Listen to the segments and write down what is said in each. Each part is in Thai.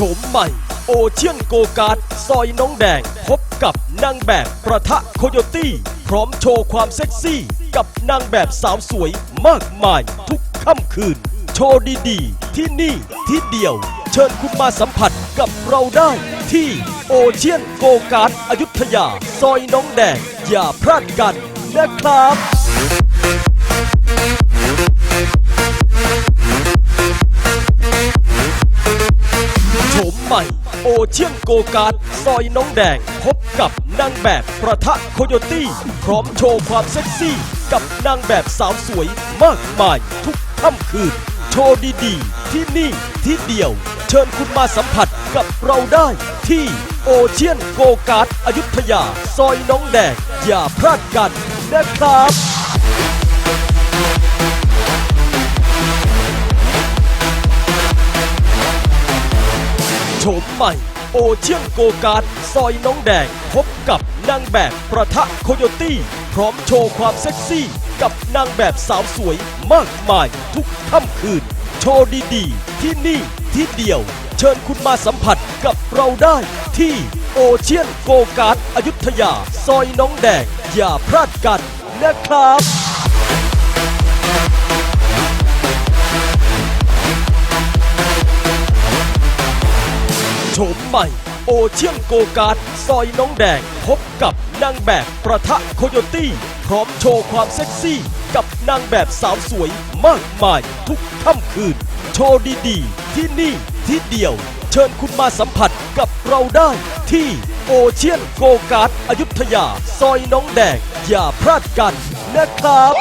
โฉมใหม่ โอเชียนโกการ์ดซอยน้องแดง พบกับนางแบบประทะโคโยตี้ พร้อมโชว์ความเซ็กซี่ กับนางแบบสาวสวยมากมายทุกค่ำคืน โชว์ดีๆ ที่นี่ที่เดียว เชิญคุณมาสัมผัสกับเราได้ที่โอเชียนโกการ์ดอยุธยา ซอยน้องแดง อย่าพลาดกันนะครับ เชียนโกการ์ดซอยน้องแดง พบกับนางแบบประทะโคโยตี้ พร้อมโชว์ความเซ็กซี่ กับนางแบบสาวสวยมากมายทุกค่ำคืน โชว์ดีๆ ที่นี่ที่เดียว เชิญคุณมาสัมผัสกับเราได้ที่โอเชียนโกการ์ดอยุธยา ซอยน้องแดง อย่าพลาดกันนะครับ โฉมใหม่ โอเชียนโกการ์ดซอยน้องแดง พบกับนางแบบประทะโคโยตี้ พร้อมโชว์ความเซ็กซี่ กับนางแบบสาวสวยมากมายทุกค่ำคืน โชว์ดีๆ ที่นี่ที่เดียว เชิญคุณมาสัมผัสกับเราได้ที่โอเชียนโกการ์ดอยุธยา ซอยน้องแดง อย่าพลาดกันนะครับ โฉมใหม่ โอเชียนโกการ์ดซอยน้องแดง พบกับนางแบบประทะโคโยตี้ พร้อมโชว์ความเซ็กซี่ กับนางแบบสาวสวยมากมายทุกค่ำคืน โชว์ดีๆ ที่นี่ที่เดียว เชิญคุณมาสัมผัสกับเราได้ที่โอเชียนโกการ์ดอยุธยา ซอยน้องแดง อย่าพลาดกันนะครับ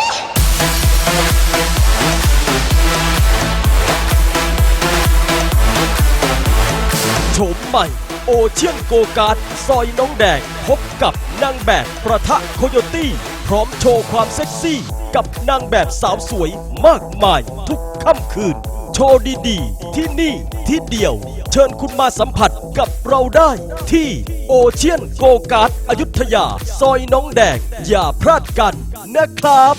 ม่ โอเชียนโกการ์ดซอยน้องแดง พบกับนางแบบประทะโคโยตี้ พร้อมโชว์ความเซ็กซี่ กับนางแบบสาวสวยมากมายทุกค่ำคืน โชว์ดีๆ ที่นี่ที่เดียว เชิญคุณมาสัมผัสกับเราได้ที่โอเชียนโกการ์ดอยุธยา ซอยน้องแดง อย่าพลาดกันนะครับ